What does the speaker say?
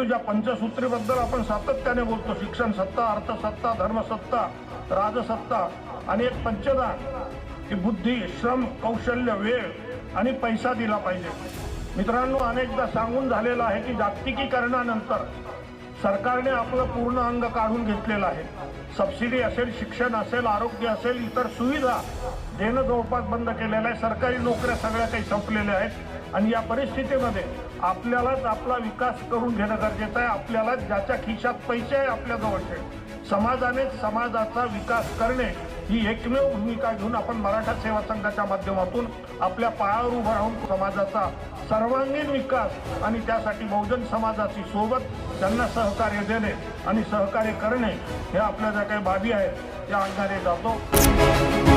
तुझ्या पंचसूत्रीबद्दल आपण सातत्याने बोलतो. शिक्षण सत्ता अर्थसत्ता धर्मसत्ता राजसत्ता आणि एक पंचदान की बुद्धी श्रम कौशल्य वेळ आणि पैसा दिला पाहिजे. मित्रांनो अनेकदा सांगून झालेलं आहे की जागतिकीकरणानंतर सरकारने आपलं पूर्ण अंग काढून घेतलेलं आहे. सबसिडी असेल शिक्षण असेल आरोग्य असेल इतर सुविधा देणं जवळपास बंद केलेलं आहे. सरकारी नोकऱ्या सगळ्या काही संपलेल्या आहेत. आणि या परिस्थितीमध्ये आपल्यालाच आपला विकास करून घेणं गरजेचं आहे. आपल्याला ज्याच्या खिशात पैसे आहे आपल्याजवळचे समाजाने समाजाचा विकास करणे ही एकमेव भूमिका घेऊन आपण मराठा सेवा संघाच्या माध्यमातून आपल्या पायावर उभं राहून समाजाचा सर्वांगीण विकास आणि त्यासाठी बहुजन समाजाची सोबत त्यांना सहकार्य देणे आणि सहकार्य करणे हे आपल्या ज्या काही बाबी आहेत त्या अंगाने जातो.